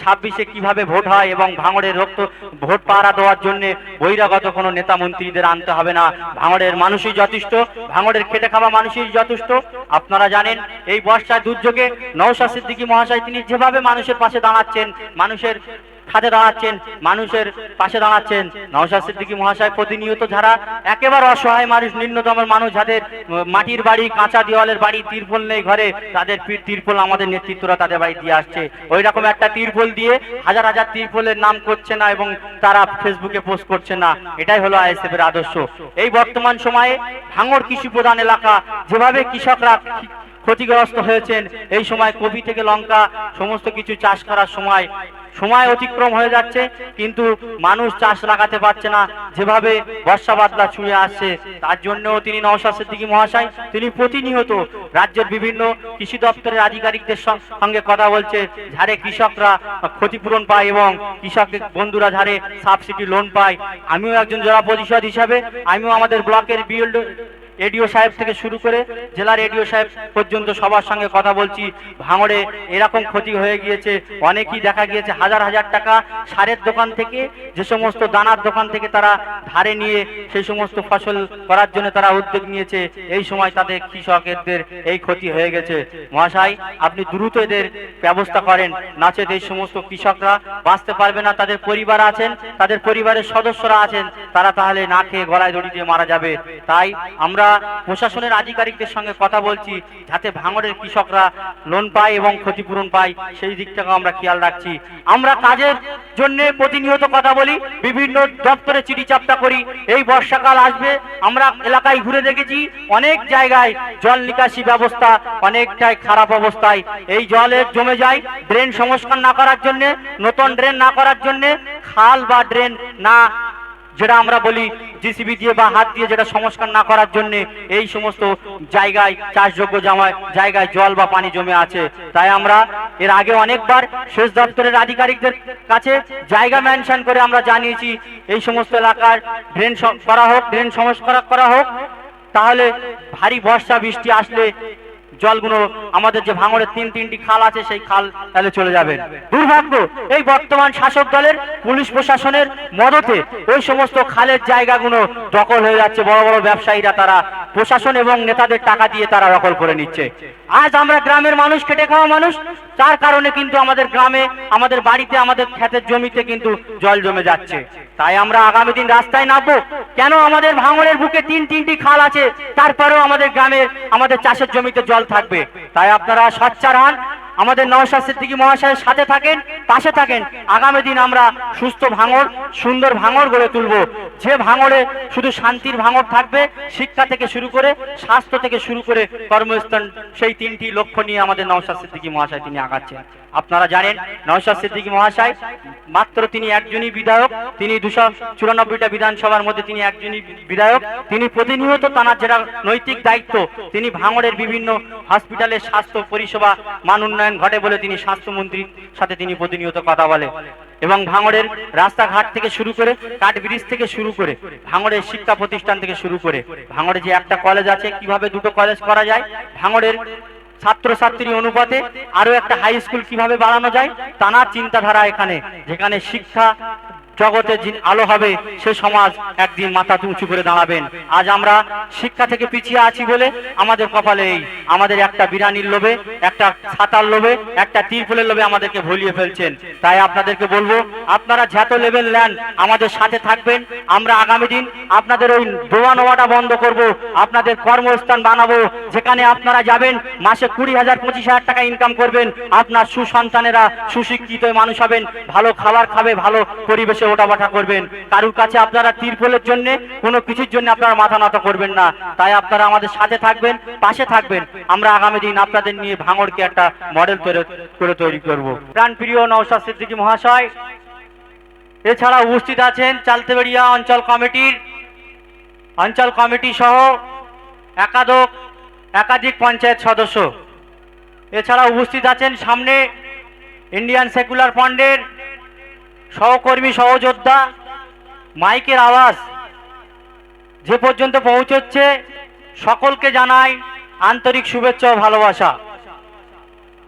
ছাব্বিশে কীভাবে ভোট হয় এবং ভাঙড়ের রক্ত ভোট পাহারা দেওয়ার জন্য বহিরাগত কোনো নেতা মন্ত্রীদের আনতে হবে না। ভাঙড়ের মানুষই যথেষ্ট, ভাঙড়ের খেটে খাওয়া মানুষই যথেষ্ট। আপনারা জানেন, এই বর্ষায় দুর্যোগে নৌশা সিদ্দিকী মহাশয় তিনি যেভাবে মানুষের পাশে দাঁড়াচ্ছেন, মানুষের খাতে দাঁড়াচ্ছেন, মানুষের পাশে দাঁড়াচ্ছেন। নওশাদ সিদ্দিকী মহাশয় প্রতিনিয়ত যারা একেবারে অসহায় মানুষ, নিম্নতম মানুষ, যাদের মাটির বাড়ি, কাঁচা দেওয়ালের বাড়ি, তিরপল নেই ঘরে, তাদের তিরপল আমাদের নেতৃত্বরা তাদের বাড়ি দিয়ে আসছে। ওই রকম একটা তিরপল দিয়ে হাজার হাজার তিরপলের নাম করছে না এবং তারা ফেসবুকে পোস্ট করছে না। এটাই হলো আইএসএফ এর আদর্শ। এই বর্তমান সময়ে ভাঙড় কৃষি প্রধান এলাকা, যেভাবে কৃষকরা ক্ষতিগ্রস্ত হয়েছেন, এই সময় কবি থেকে লঙ্কা, সমস্ত কিছু চাষ করার সময় সময় অতিক্রম হয়ে যাচ্ছে, কিন্তু মানুষ চাষ লাগাতে পারছে না। যেভাবে বর্ষা বাদলা ছুঁয়ে আসছে, তার জন্যও তিনি নওশাদ সিদ্দিকী মহাশয়, তিনি প্রতিনিয়ত রাজ্যের বিভিন্ন কৃষি দপ্তরের আধিকারিকদের সঙ্গে কথা বলছে। ঝাড়ে কৃষকরা ক্ষতিপূরণ পায় এবং কৃষক বন্ধুরা ঝাড়ে সাবসিডি লোন পায়। আমিও একজন জেলা পরিষদ হিসাবে, আমিও আমাদের ব্লকের বিএলড এডিও সাহেব থেকে শুরু করে জেলার এডিও সাহেব পর্যন্ত সবার সঙ্গে কথা বলছি। ভাঙড়ে এরকম ক্ষতি হয়ে গিয়েছে, অনেকই দেখা গিয়েছে, হাজার হাজার টাকা সারের দোকান থেকে, যে সমস্ত দানার দোকান থেকে তারা ধারে নিয়ে সেই সমস্ত ফসল করার জন্য তারা উদ্যোগ নিয়েছে। এই সময় তাদের কৃষকদের এই ক্ষতি হয়ে গেছে। মহাশয়, আপনি দ্রুত এদের ব্যবস্থা করেন নাচেত এই সমস্ত কৃষকরা বাঁচতে পারবে না, তাদের পরিবার আছেন, তাদের পরিবারের সদস্যরা আছেন, তারা তাহলে না খেয়ে গলায় দড়ি দিয়ে মারা যাবে। তাই আমরা প্রশাসনের আধিকারিকদের সঙ্গে কথা বলছি, যাতে ভাঙড়ের কৃষকরা লোন পায় এবং ক্ষতিপূরণ পায়, সেই দিকটাকে আমরা খেয়াল রাখছি। আমরা কাজের জন্য প্রতিনিয়ত কথা বলি, বিভিন্ন দপ্তরে চিঠি চাপটা করি, এই বর্ষাকাল আসবে, আমরা এলাকায় ঘুরে দেখেছি, অনেক জায়গায় জল নিকাশি ব্যবস্থা অনেকটাই খারাপ অবস্থায়। এই জলের জমে যায় ড্রেন সংস্কার না করার জন্য, নতুন ড্রেন না করার জন্য, খাল বা ড্রেন না যেটা আমরা বলি জিসিবি দিয়ে বা হাত দিয়ে যেটা সংস্কার না করার জন্য এই সমস্ত জায়গায় চাষযোগ্য জামায় জায়গায় জল বা পানি জমে আছে। তাই আমরা এর আগে অনেকবার সেচ দপ্তরের আধিকারিকদের কাছে জায়গা মেনশন করে আমরা জানিয়েছি, এই সমস্ত এলাকার ড্রেন করা হোক ড্রেন সংস্কার করা হোক, তাহলে ভারী বর্ষা বৃষ্টি আসলে জলগুলো আমাদের যে ভাঙড়ের তিন তিনটি খাল আছে, সেই খাল তাহলে চলে যাবে। দুর্ভাগ্য, এই বর্তমান শাসক দলের পুলিশ প্রশাসনের মদতে ওই সমস্ত খালের জায়গাগুলো দখল হয়ে যাচ্ছে। বড় বড় ব্যবসায়ীরা তারা, প্রশাসন এবং নেতাদের টাকা দিয়ে তারা দখল করে নিচ্ছে। আজ আমরা গ্রামের মানুষ, খেটে খাওয়া মানুষ, তার কারণে কিন্তু আমাদের গ্রামে, আমাদের বাড়িতে, আমাদের ক্ষেতের জমিতে কিন্তু জল জমে যাচ্ছে। তাই আমরা আগামী দিন রাস্তায় নামবো। কেন আমাদের ভাঙড়ের বুকে তিন তিনটি খাল আছে, তারপরেও আমাদের গ্রামের, আমাদের চাষের জমিতে জল থাকবে। তাই আপনারা সচ্চার হন। আমাদের নওশাদ সিদ্দিকী মহাশয়ের সাথে থাকেন। পাশে থাকেন। আগামী দিন আমরা সুস্থ ভাঙড়, সুন্দর ভাঙড় গড়ে তুলব। যে ভাঙড়ে শুধু শান্তির ভাঙড় থাকবে, শিক্ষা থেকে শুরু করে, স্বাস্থ্য থেকে শুরু করে কর্মস্থান, সেই তিনটি লক্ষ্য নিয়ে আমাদের নওশাদ সিদ্দিকী মহাশয় তিনি আগাচ্ছেন। আপনারা জানেন, নওশাদ সিদ্দিকী মহাশয় মাত্র তিনি একজনই বিধায়ক, তিনি দুশো চুরানব্বইটা বিধানসভার মধ্যে তিনি একজনই বিধায়ক। তিনি প্রতিনিয়ত তার যেটা নৈতিক দায়িত্ব, তিনি ভাঙড়ের বিভিন্ন হসপিটালের স্বাস্থ্য পরিষেবা মান উন্নয়ন ঘটে বলে তিনি স্বাস্থ্যমন্ত্রীর সাথে তিনি প্রতিনিয়ত কথা বলে এবং ভাঙড়ের রাস্তাঘাট থেকে শুরু করে কাঠ ব্রিজ থেকে শুরু করে ভাঙড়ের শিক্ষা প্রতিষ্ঠান থেকে শুরু করে ভাঙড়ে যে একটা কলেজ আছে, কীভাবে দুটো কলেজ করা যায়, ভাঙড়ের ছাত্রছাত্রী অনুপাতে আরও একটা হাই স্কুল কীভাবে বাড়ানো যায়, টানা চিন্তাধারা এখানে, যেখানে শিক্ষা জগতে আলো হবে, সে সমাজ একদিন মাথা উঁচু করে দাঁড়াবেন। আজ আমরা শিক্ষা থেকে পিছিয়ে আছি বলে আমাদের কপালে এই, আমাদের একটা বিরানির লোভে, একটা ছাতার লোভে, একটা তিরফুলের লোভে আমাদেরকে ভুলিয়ে ফেলছেন। তাই আপনাদেরকে বলব, আপনারা যত লেভেল নেন আমাদের সাথে থাকবেন, আমরা আগামী দিন আপনাদের ওই দোয়া নোয়াটা বন্ধ করব, আপনাদের কর্মস্থান বানাবো, যেখানে আপনারা যাবেন, মাসে কুড়ি হাজার, পঁচিশ হাজার টাকা ইনকাম করবেন, আপনার সুসন্তানেরা সুশিক্ষিত মানুষ হবেন, ভালো খাবার খাবে, ভালো পরিবেশে ওঠাবাঠা করবেন। কারুর কাছে আপনারা তিরফলের জন্য, কোনো কিছুর জন্য আপনারা মাথা নত করবেন না। তাই আপনারা আমাদের সাথে থাকবেন, পাশে থাকবেন। আমরা আগামী দিন আপনাদের নিয়ে ভাঙড়কে একটা মডেল করে তৈরি করব। প্রাণপ্রিয় নৌশাদ সিদ্দিকী মহাশয় এছাড়া উপস্থিত আছেন চালতেবেড়িয়া অঞ্চল কমিটির অঞ্চল কমিটি সহ একাধিক একাধিক পঞ্চায়েত সদস্য। এছাড়া উপস্থিত আছেন সামনে ইন্ডিয়ান সেকুলার ফান্ডের সহকর্মী, সহযোদ্ধা, মাইকের আওয়াজ যে পর্যন্ত পৌঁছচ্ছে, সকলকে জানাই আন্তরিক শুভেচ্ছা ও ভালোবাসা।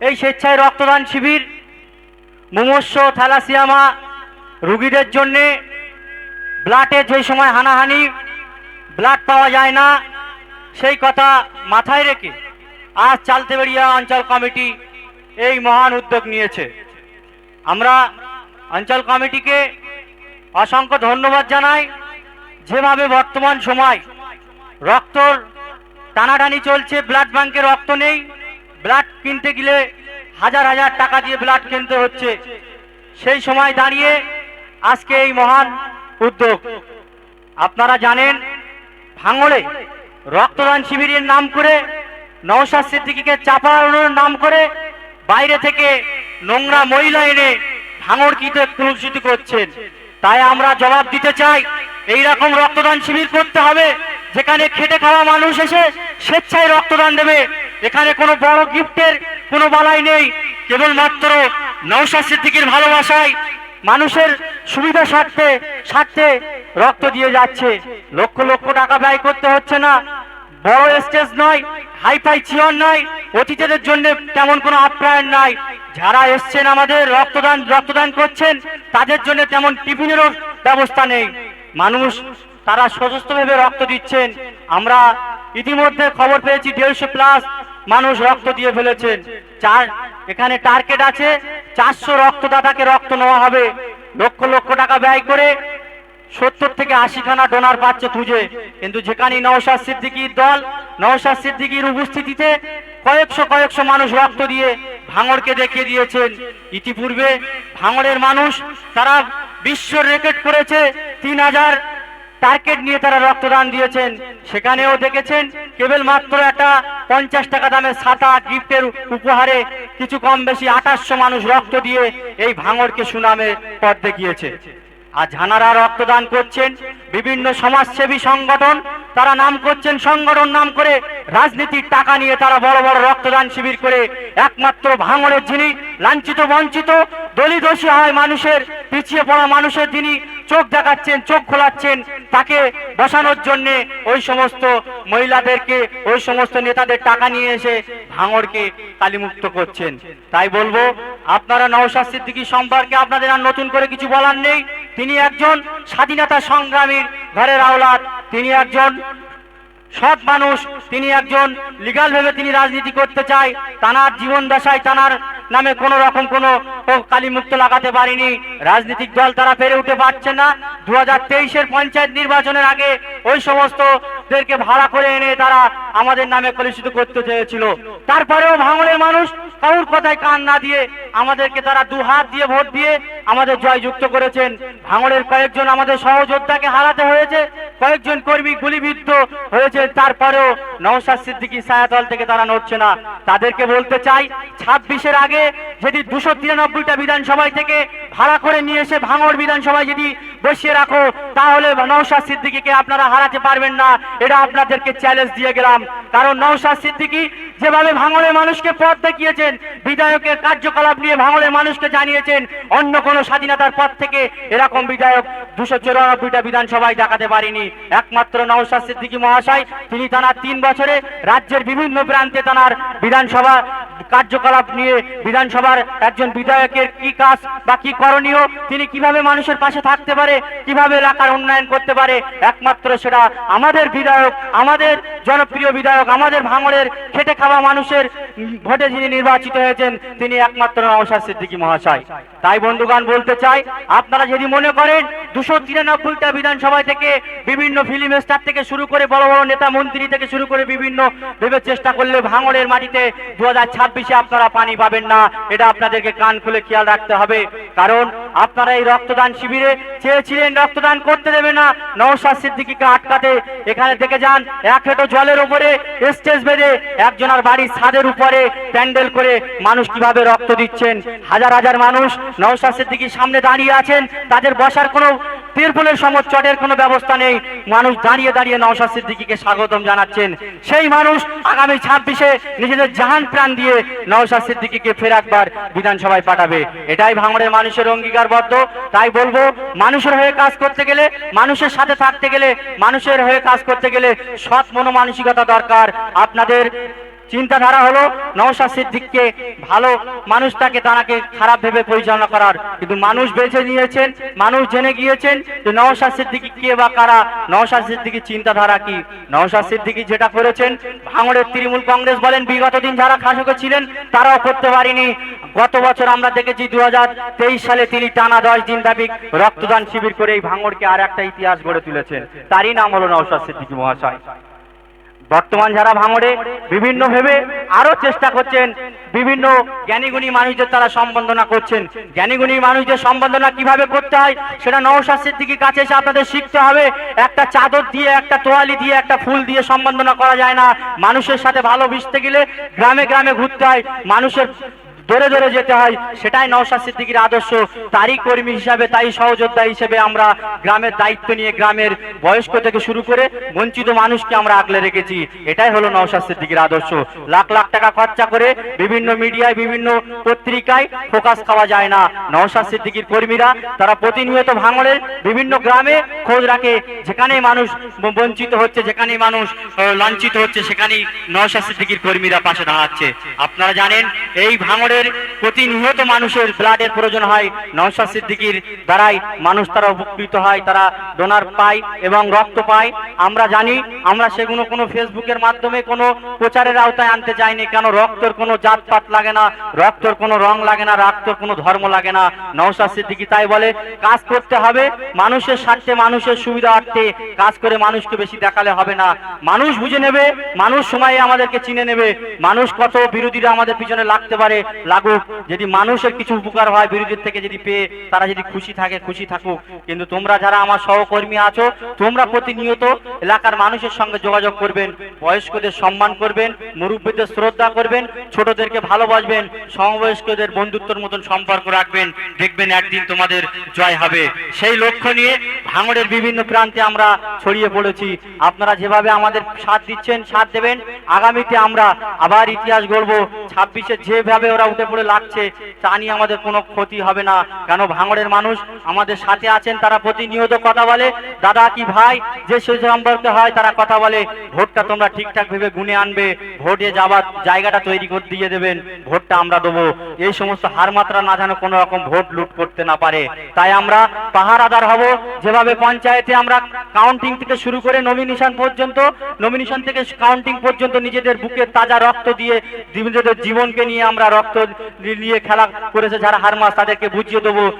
এই স্বেচ্ছায় রক্তদান শিবির মুমূর্ষ থ্যালাসিয়ামা রুগীদের জন্যে ব্লাডে যে সময় হানাহানি, ব্লাড পাওয়া যায় না, সেই কথা মাথায় রেখে আজ চালতেবেড়িয়া অঞ্চল কমিটি এই মহান উদ্যোগ নিয়েছে। আমরা অঞ্চল কমিটিকে অসংখ্য ধন্যবাদ জানাই। যেভাবে বর্তমান সময় রক্তর টানাটানি চলছে ব্লাড ব্যাংকে রক্ত নেই ব্লাড কিনতে গেলে হাজার হাজার টাকা দিয়ে ব্লাড কিনতে হচ্ছে। সেই সময় দাঁড়িয়ে আজকে এই মহান উদ্যোগ। আপনারা জানেন, ভাঙড়ে রক্তদান শিবিরের নাম করে, নওশাদ সিদ্দিকিকে চাপানোর নাম করে, বাইরে থেকে নোংরা মহিলা এনে ভাঙড়কিতে কলুষিত করছেন। তাই আমরা জবাব দিতে চাই এই রকম রক্তদান শিবির করতে হবে, যেখানে খেটে খাওয়া মানুষ এসে স্বেচ্ছায় রক্তদান দেবে। এখানে কোনো বড় গিফটের কোনো বালাই নেই, কেবলমাত্র নওশাদ সিদ্দিকির ভালোবাসায় মানুষের সুবিধা স্বার্থে স্বার্থে রক্ত দিয়ে যাচ্ছে। লক্ষ লক্ষ টাকা ব্যয় করতে হচ্ছে না বড় স্টেজ নয় হাইফাই চিয়ন নয় অতিথিদের জন্য তেমন কোনো আপ্যায়ন নাই। যারা এসছেন আমাদের, রক্তদান রক্তদান করছেন, তাদের জন্য তেমন টিফিনেরও ব্যবস্থা নেই। মানুষ, তারা সশস্ত্রভাবে রক্ত দিচ্ছেন। আমরা ইতিমধ্যে খবর পেয়েছি, দেড়শো প্লাস মানুষ রক্ত দিয়ে ফেলেছেন। চার, এখানে টার্গেট আছে, চারশো রক্তদাতাকে রক্ত নেওয়া হবে। লক্ষ লক্ষ টাকা ব্যয় করে সত্তর থেকে আশি খানা ডোনার পাচ্ছে খুঁজে। কিন্তু যেখানে নওশাদ সিদ্দিকির দল, নওশাদ সিদ্দিকির উপস্থিতিতে কয়েকশো কয়েকশো মানুষ রক্ত দিয়ে ভাঙড়কে দেখিয়ে দিয়েছেন। ইতিপূর্বে ভাঙড়ের মানুষ তারা বিশ্ব রেকর্ড করেছে, তিন হাজার টার্গেট নিয়ে তারা রক্তদান দিয়েছেন। সেখানেও দেখেছেন কেবল মাত্র একটা পঞ্চাশ টাকা দামের ছাতা গিফটের উপহারে কিছু কম বেশি আঠাশশো মানুষ রক্ত দিয়ে এই ভাঙড়কে সুনামে পথ দেখিয়েছে। আর ঝানারা রক্তদান করছেন বিভিন্ন সমাজসেবী সংগঠন, তারা নাম করছেন সংগঠন নাম করে রাজনীতির টাকা নিয়ে তারা বড় বড় রক্তদান শিবির করে, একমাত্র ভাঙড়ের যিনি লাঞ্ছিত, বঞ্চিত, দলিদোষী হয় মানুষের, পিছিয়ে পড়া মানুষের যিনি চোখ দেখাচ্ছেন, চোখ খোলাচ্ছেন, তাকে বসানোর জন্যে ওই সমস্ত মহিলাদেরকে, ওই সমস্ত নেতাদের টাকা নিয়ে এসে ভাঙড়কে কালিমুক্ত করছেন। তাই বলব, আপনারা নওশাদ সিদ্দিকী সম্পর্কে আপনাদের আর নতুন করে কিছু বলার নেই। তিনি একজন স্বাধীনতা সংগ্রামীর ঘরের আওলাদ, তিনি একজন সৎ মানুষ, তিনি একজন লিগাল ভেবে তিনি রাজনীতি করতে চায়, তানার জীবন দশায় তানার নামে কোন রকম কোনো কালী মুক্ত লাগাতে পারেনি। রাজনৈতিক দল তারা পেরে উঠে পারছে না। দু হাজার তেইশের পঞ্চায়েত নির্বাচনের আগে ওই সমস্তদেরকে ভাড়া করে এনে তারা আমাদের নামে কলুষিত করতে চেয়েছিল। তারপরেও ভাঙড়ের মানুষ কারোর কথায় কান না দিয়ে আমাদেরকে তারা দু হাত দিয়ে ভোট দিয়ে আমাদের জয়যুক্ত করেছেন। ভাঙড়ের কয়েকজন আমাদের সহযোদ্ধাকে হারাতে হয়েছে, কয়েকজন কর্মী গুলিবিদ্ধ হয়েছে, তারপরেও নওশাদ সিদ্দিকী ছায়াতল থেকে তারা নড়ছে না। তাদেরকে বলতে চাই, ছাব্বিশের আগে যদি দুশো তিরানব্বইটা বিধানসভায় থেকে ভাড়া করে নিয়ে এসে ভাঙর বিধানসভায় যদি বসিয়ে রাখো, তাহলে নৌশাদ সিদ্দিকিকে আপনারা হারাতে পারবেন না। এটা আপনাদেরকে চ্যালেঞ্জ দিয়ে গেলাম। কারণ নৌশাদ সিদ্দিকী যেভাবে ভাঙড়ের মানুষকে পথ দেখিয়েছেন, বিধায়কের কার্যকলাপ নিয়ে ভাঙড়ের মানুষকে জানিয়েছেন, অন্য কোনো স্বাধীনতার পথ থেকে এরকম বিধায়ক দুশো চৌরানব্বইটা বিধানসভায় দেখাতে পারিনি। একমাত্র নওশাদ সিদ্দিকী মহাশয়, তিনি তানার তিন বছরে রাজ্যের বিভিন্ন প্রান্তে তানার বিধানসভা কার্যকলাপ নিয়ে বিধানসভার একজন বিধায়কের কি কাজ বা কি করণীয়, তিনি কীভাবে মানুষের পাশে থাকতে পারে, কীভাবে এলাকার উন্নয়ন করতে পারে, একমাত্র সেটা আমাদের বিধায়ক, আমাদের জনপ্রিয় বিধায়ক আমাদের ভাঙড়ের খেটে খাওয়া মানুষের ভোটে যিনি নির্বাচিত হয়েছেন, তিনি একমাত্র নওশাদ সিদ্দিকী মহাশয়। তাই বন্ধুগণ, বলতে চাই, আপনারা যদি মনে করেন, দুশো তিরানব্বইটা বিধানসভা থেকে বিভিন্ন ফিল্ম স্টার থেকে শুরু করে বড় বড় নেতা মন্ত্রী থেকে শুরু করে বিভিন্ন ভেবে চেষ্টা করলে ভাঙড়ের মাটিতে দু হাজার ছাব্বিশে আপনারা পানি পাবেন না। এটা আপনাদেরকে কান খুলে খেয়াল রাখতে হবে। কারণ আপনারা এই রক্তদান শিবিরে চেয়েছিলেন, রক্তদান করতে দেবে না। নওশাদ সিদ্দিকীকে আটকাতে এখানে দেখে যান। এক হেঁটো জলের উপরে স্টেজ বেঁধে একজনের বাড়ির ছাদের উপরে প্যান্ডেল করে মানুষ কীভাবে রক্ত দিচ্ছেন? হাজার হাজার মানুষ নওশাদ সিদ্দিকীর সামনে দাঁড়িয়ে আছেন। তাদের বসার কোনো তিরপুলের সমর চটের কোনো ব্যবস্থা নেই। মানুষ দাঁড়িয়ে দাঁড়িয়ে নওশাদ সিদ্দিকীকে স্বাগতম জানাচ্ছেন। সেই মানুষ আগামী ছাব্বিশে নিজেদের জাহান প্রাণ দিয়ে নওশাদ সিদ্দিকিকে ফের একবার বিধানসভায় পাঠাবে। এটাই ভাঙড়ের মানুষের অঙ্গীকারবদ্ধ তাই বলব, মানুষের হয়ে কাজ করতে গেলে, মানুষের সাথে থাকতে গেলে, মানুষের হয়ে কাজ করতে গেলে সৎ মনোমানসিকতা দরকার। আপনাদের চিন্তাধারা হলো নওশাদ সিদ্দিককে ভালো মানুষটাকে তাকে খারাপ ভেবে পরিচালনা করার। কিন্তু মানুষ বেছে নিয়েছেন, মানুষ জেনে গিয়েছেন যে নওশাদ সিদ্দিকি কে বা কারা। নওশাদ সিদ্দিকির চিন্তাধারা কি? নওশাদ সিদ্দিকি যেটা করেছেন, ভাঙড়ের তৃণমূল কংগ্রেস বলেন, বিগত দিন যারা শাসকে ছিলেন, তারাও করতে পারিনি। গত বছর আমরা দেখেছি দু হাজার তেইশ সালে তিনি টানা দশ দিন ব্যাপী রক্তদান শিবির করে এই ভাঙড়কে আর একটা ইতিহাস গড়ে তুলেছেন। তারই নাম হলো নওশাদ সিদ্দিকী মহাশয়। বর্তমান যারা ভাঙড়ে বিভিন্ন ভেবে আরও চেষ্টা করছেন, বিভিন্ন জ্ঞানীগুণী মানুষদের তারা সম্বন্ধনা করছেন। জ্ঞানীগুণী মানুষদের সম্বন্ধনা কীভাবে করতে হয়, সেটা নবশাস্ত্রের দিকে কাছে এসে আপনাদের শিখতে হবে। একটা চাদর দিয়ে, একটা তোয়ালি দিয়ে, একটা ফুল দিয়ে সম্বন্ধনা করা যায় না। মানুষের সাথে ভালো মিশতে গেলে গ্রামে গ্রামে ঘুরতে হয়। মানুষের ধরে ধরে যেতে হয়, সেটাই নওশাদ সিদ্দিকীর আদর্শ। তারই কর্মী হিসাবে তাই সহযোদ্ধা হিসেবে আমরা গ্রামের দায়িত্ব নিয়ে গ্রামের বয়স্ক থেকে শুরু করে বঞ্চিত মানুষকে আমরা আগলে রেখেছি। এটাই হলো নওশাদ সিদ্দিকীর আদর্শ। লাখ লাখ টাকা খরচা করে বিভিন্ন মিডিয়ায়, বিভিন্ন পত্রিকায় ফোকাস খাওয়া যায় না। নওশাদ সিদ্দিকীর কর্মীরা তারা প্রতিনিয়ত ভাঙড়ের বিভিন্ন গ্রামে খোঁজ রাখে যেখানে মানুষ বঞ্চিত হচ্ছে যেখানে মানুষ লাঞ্ছিত হচ্ছে, সেখানেই নওশাদ সিদ্দিকীর কর্মীরা পাশে দাঁড়াচ্ছে। আপনারা জানেন, এই ভাঙড়ের প্রতিনিয়ত মানুষের ব্লাডের প্রয়োজন হয়। নওশাদ সিদ্দিকীর দ্বারাই মানুষ তারা উপকৃত হয়, তারা ডোনার পায় এবং রক্ত পায়। আমরা জানি, আমরা সেগুলো কোনো ফেসবুকের মাধ্যমে কোনো প্রচারের আওতায় আনতে চাইনি কেন রক্তর কোনো জাতপাত লাগে না, রক্তর কোনো রং লাগে না, রক্তর কোনো ধর্ম লাগে না। নওশাদ সিদ্দিকী তাই বলে, কাজ করতে হবে মানুষের স্বার্থে, মানুষের সুবিধার্থে। কাজ করে মানুষকে বেশি দেখালে হবে না। মানুষ বুঝে নেবে, মানুষ সময়ে আমাদেরকে চিনে নেবে। মানুষ কত বিরোধীরা আমাদের পিছনে লাগতে পারে। লাগুক, যদি মানুষের কিছু উপকার হয় বিরোধীর থেকে যদি পেয়ে, তারা যদি খুশি থাকে, খুশি থাকুক। কিন্তু তোমরা যারা আমার সহকর্মী আছো, তোমরা প্রতিনিয়ত এলাকার মানুষের সঙ্গে যোগাযোগ করবেন, বয়স্কদের সম্মান করবেন, মুরব্বীদের শ্রদ্ধা করবেন, ছোটদেরকে ভালোবাসবেন, সমবয়স্কদের বন্ধুত্বর মতন সম্পর্ক রাখবেন, দেখবেন একদিন তোমাদের জয় হবে। সেই লক্ষ্য নিয়ে ভাঙড়ের বিভিন্ন প্রান্তে আমরা ছড়িয়ে পড়েছি। আপনারা যেভাবে আমাদের সাথ দিচ্ছেন, সাথ দেবেন, আগামীতে আমরা আবার ইতিহাস গড়বো। ছাব্বিশে যেভাবে ওরা উঠে পড়ে লাগছে, তা নিয়ে আমাদের কোনো ক্ষতি হবে না। কেন ভাঙড়ের মানুষ আমাদের সাথে আছেন, তারা প্রতিনিয়ত কথা বলে। দাদা কি ভাই, যে সে সম্পর্কে হয় তারা কথা বলে। ভোটটা তোমরা ঠিকঠাক ভেবে গুনে আনবে। ভোটে যাবার জায়গাটা তৈরি করে দিয়ে দেবেন। ভোটটা আমরা দেবো। এই সমস্ত হার মাত্রা না যেন কোনো রকম ভোট লুট করতে না পারে। তাই আমরা পাহারাদার হব। যেভাবে পঞ্চায়েতে আমরা কাউন্টিং থেকে শুরু করে নমিনেশন পর্যন্ত নমিনেশন থেকে কাউন্টিং পর্যন্ত নিজেদের বুকে তাজা রক্ত দিয়ে নিজেদের জীবনকে নিয়ে আমরা রক্ত নিয়ে খেলা করেছে যারা হারমাস তাদেরকে বুঝিয়ে দেবো।